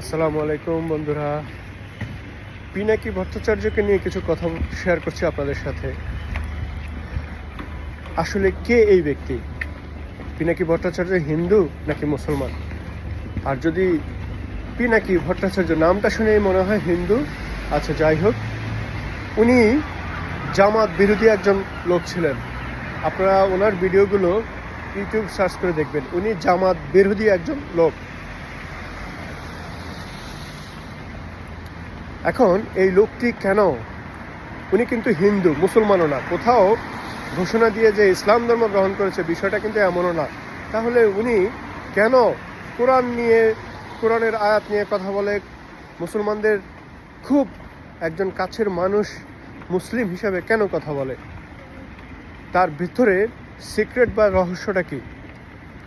আসসালামু আলাইকুম বন্ধুরা। পিনাকি ভট্টাচার্যকে নিয়ে কিছু কথা শেয়ার করছি আপনাদের সাথে। আসলে কে এই ব্যক্তি? পিনাকি ভট্টাচার্য হিন্দু নাকি মুসলমান? আর যদি পিনাকি ভট্টাচার্য নামটা শুনেই মনে হয় হিন্দু আচ্ছা যাই হোক, উনি জামাত বিরোধী একজন লোক ছিলেন। আপনারা ওনার ভিডিওগুলো ইউটিউব সার্চ করে দেখবেন। উনি জামাত বিরোধী একজন লোক। এখন এই লোকটি কেন? উনি কিন্তু হিন্দু, মুসলমানও না। কোথাও ঘোষণা দিয়ে যে ইসলাম ধর্ম গ্রহণ করেছে, বিষয়টা কিন্তু এমনও না। তাহলে উনি কেন কোরআন নিয়ে, কোরআনের আয়াত নিয়ে কথা বলে? মুসলমানদের খুব একজন কাছের মানুষ, মুসলিম হিসাবে কেন কথা বলে? তার ভিতরে সিক্রেট বা রহস্যটা কি?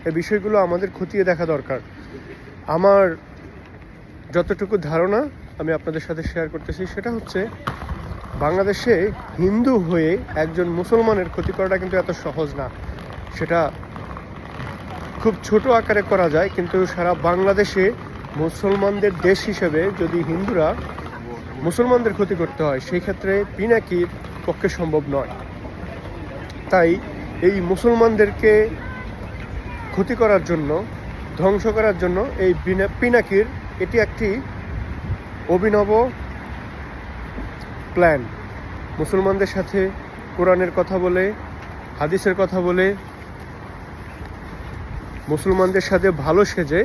এই বিষয়গুলো আমাদের খতিয়ে দেখা দরকার। আমার যতটুকু ধারণা আমি আপনাদের সাথে শেয়ার করতেছি। সেটা হচ্ছে, বাংলাদেশে হিন্দু হয়ে একজন মুসলমানের ক্ষতি করাটা কিন্তু এত সহজ না। সেটা খুব ছোট আকারে করা যায়, কিন্তু সারা বাংলাদেশে মুসলমানদের দেশ হিসেবে যদি হিন্দুরা মুসলমানদের ক্ষতি করতে হয়, সেই ক্ষেত্রে পিনাকির পক্ষে সম্ভব নয়। তাই এই মুসলমানদেরকে ক্ষতি করার জন্য, ধ্বংস করার জন্য এই পিনাকির এটি একটি অভিনব প্ল্যান মুসলমানদের সাথে কোরআনের কথা বলে, হাদিসের কথা বলে, মুসলমানদের সাথে ভালো সেজে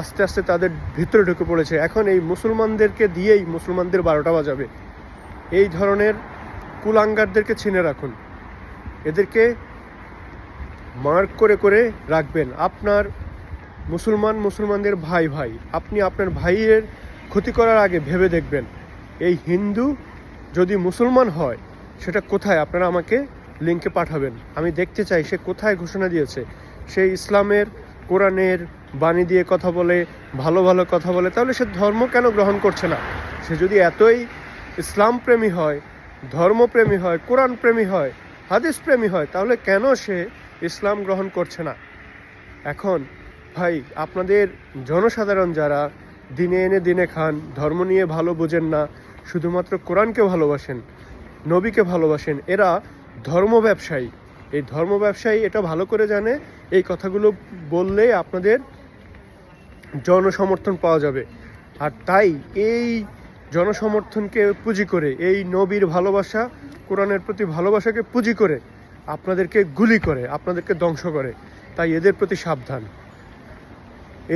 আস্তে আস্তে তাদের ভিতরে ঢুকে পড়েছে। এখন এই মুসলমানদেরকে দিয়েই মুসলমানদের বারোটা বাজাবে। এই ধরনের কুলাঙ্গারদেরকে চিনে রাখুন। এদেরকে মার্ক করে করে রাখবেন। আপনার মুসলমান মুসলমানদের ভাই ভাই, আপনি আপনার ভাইয়ের ক্ষতি করার আগে ভেবে দেখবেন, এই হিন্দু যদি মুসলমান হয়, সেটা কোথায়? আপনারা আমাকে লিঙ্কে পাঠাবেন। আমি দেখতে চাই সে কোথায় ঘোষণা দিয়েছে। সে ইসলামের, কোরআনের বাণী দিয়ে কথা বলে, ভালো ভালো কথা বলে, তাহলে সে ধর্ম কেন গ্রহণ করছে না? সে যদি এতই ইসলাম প্রেমী হয়, ধর্মপ্রেমী হয় কোরআন প্রেমী হয় হাদিস প্রেমী হয়, তাহলে কেন সে ইসলাম গ্রহণ করছে না? এখন, ভাই, আপনাদের জনসাধারণ যারা দিনে এনে দিনে খান। ধর্ম নিয়ে ভালো বোঝেন না, শুধুমাত্র কোরআনকে ভালোবাসেন, নবীকে ভালোবাসেন। এরা ধর্ম ব্যবসায়ী। এই ধর্ম ব্যবসায়ী এটা ভালো করে জানে, এই কথাগুলো বললে আপনাদের জনসমর্থন পাওয়া যাবে। আর তাই এই জনসমর্থনকে পুঁজি করে, এই নবীর ভালোবাসা, কোরআনের প্রতি ভালোবাসাকে পুঁজি করে আপনাদেরকে গুলি করে, আপনাদেরকে ধ্বংস করে। তাই এদের প্রতি সাবধান।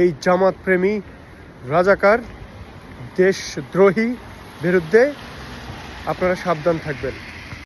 এই জামাত প্রেমী রাজাকার দেশদ্রোহী বিরুদ্ধে আপনারা সাবধান থাকবেন।